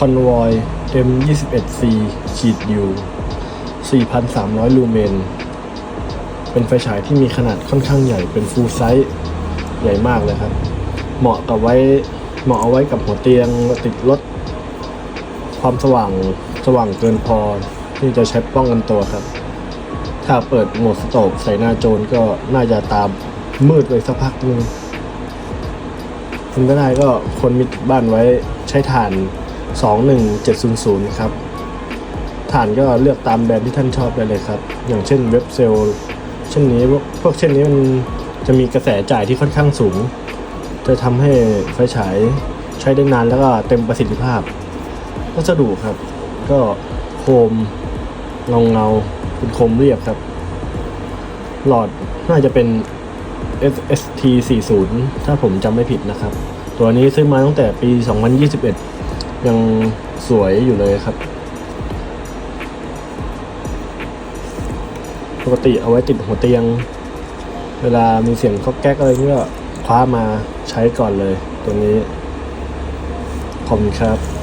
Convoy M21C ขีด U 4,300 ลูเมน เป็นไฟฉายที่มีขนาดค่อนข้างใหญ่เป็นฟูลไซส์ใหญ่มากเลยครับ เหมาะกับไว้เหมาะเอาไว้กับหัวเตียงติดรถ ความสว่างสว่างเกินพอที่จะใช้ป้องกันตัวครับ ถ้าเปิดโหมดสโตกใส่หน้าโจรก็น่าจะตามมืดเลยสักพักหนึงคุณก็ได้ก็คนมีบ้านไว้ใช้ถ่าน 21700 ครับถ่านก็เลือกตามแบรนด์ที่ท่านชอบได้เลยครับ อย่างเช่นเว็บเซลเช่นนี้พวกเช่นนี้มันจะมีกระแสจ่ายที่ค่อนข้างสูง จะทำให้ไฟฉายใช้ได้นานแล้วก็เต็มประสิทธิภาพวัสดุครับ ก็โคมเงาเงาเป็นโคมเรียบครับ หลอดน่าจะเป็น SST 40ถ้าผมจำไม่ผิดนะครับ ตัวนี้ซื้อมาตั้งแต่ปี 2021 ยังสวยอยู่เลยครับ ปกติเอาไว้ติดหัวเตียง เวลามีเสียงก๊อกแก๊กอะไรเงี้ยคว้ามาใช้ก่อนเลยตัวนี้ขอบคุณครับ